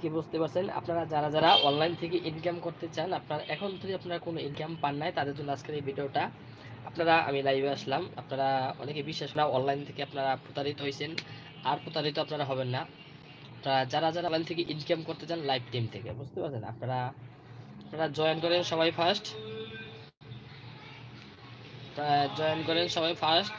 কি বুঝতে পারছেন? আপনারা যারা যারা অনলাইন থেকে ইনকাম করতে চান, আপনারা এখন যদি আপনারা কোনো ইনকাম পান নাই, তাদের জন্য আজকের এই ভিডিওটা। আপনারা, আমি লাইভে আসলাম। আপনারা অনেকে বিশ্বাস না অনলাইন থেকে আপনারা প্রতারিত হয়েছেন। আর প্রতারিত আপনারা হবেন না। আপনারা যারা যারা অনলাইন থেকে ইনকাম করতে চান লাইভ টিম থেকে, বুঝতে পারছেন? আপনারা আপনারা জয়েন করেন সবাই ফার্স্ট জয়েন করেন সবাই ফার্স্ট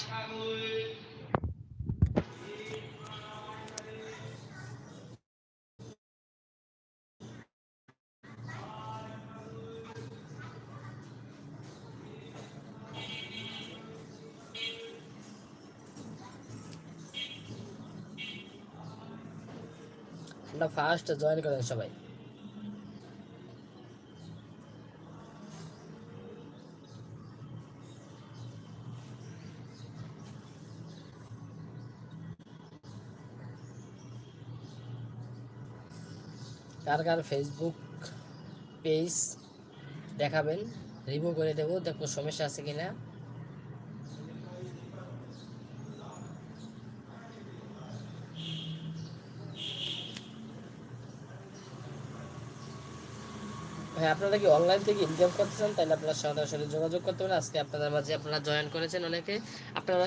আপনারা ফার্স্ট জয়েন করেন সবাই। কার কার ফেসবুক পেজ দেখাবেন রিমুভ করে দেবো দেখো সমস্যা আছে কিনা। হ্যাঁ আপনারা কি অনলাইন থেকে ইনকাম করতে চান? তাহলে আপনারা সরাসরি যোগাযোগ করতে পারেন। আজকে আপনাদের মাঝে আপনারা জয়েন করেছেন অনেকে। আপনারা